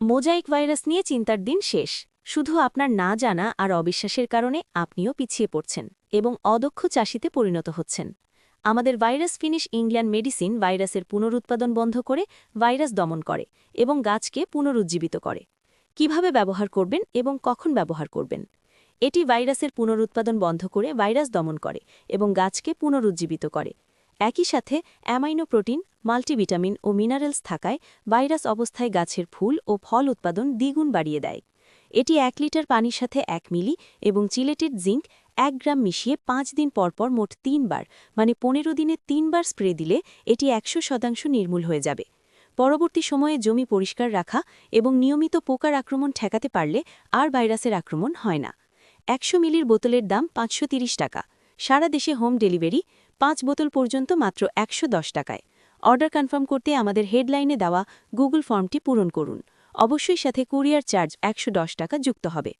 Mosaic virus নিয়ে চিন্তার দিন শেষ। শুধু আপনার না জানা আর অবিশ্বাসের কারণে আপনিও পিছিয়ে পড়ছেন এবং অদক্ষ চাষিতে পরিণত হচ্ছেন। আমাদের ভাইরাস ফিনিশ ইংল্যান্ড মেডিসিন ভাইরাসের পুনরুৎপাদন বন্ধ করে ভাইরাস দমন করে এবং গাছকে পুনরুজ্জীবিত করে। কীভাবে ব্যবহার করবেন এবং কখন ব্যবহার করবেন? এটি ভাইরাসের পুনরুৎপাদন বন্ধ করে ভাইরাস দমন করে এবং গাছকে পুনরুজ্জীবিত করে। একই সাথে অ্যামাইনো প্রোটিন, মাল্টিভিটামিন ও মিনারেলস থাকায় ভাইরাস অবস্থায় গাছের ফুল ও ফল উৎপাদন দ্বিগুণ বাড়িয়ে দেয়। এটি এক লিটার পানির সাথে এক মিলি এবং চিলেটেড জিঙ্ক এক গ্রাম মিশিয়ে পাঁচ দিন পরপর মোট তিনবার মানে পনেরো দিনে তিনবার স্প্রে দিলে এটি একশো শতাংশ নির্মূল হয়ে যাবে। পরবর্তী সময়ে জমি পরিষ্কার রাখা এবং নিয়মিত পোকার আক্রমণ ঠেকাতে পারলে আর ভাইরাসের আক্রমণ হয় না। একশো মিলির বোতলের দাম পাঁচশো টাকা। সারা দেশে হোম ডেলিভারি পাঁচ বোতল পর্যন্ত মাত্র একশো দশ টাকায়। অর্ডার কনফার্ম করতে আমাদের হেডলাইনে দেওয়া গুগল ফর্মটি পূরণ করুন। অবশ্যই সাথে কুরিয়ার চার্জ একশো দশ টাকা যুক্ত হবে।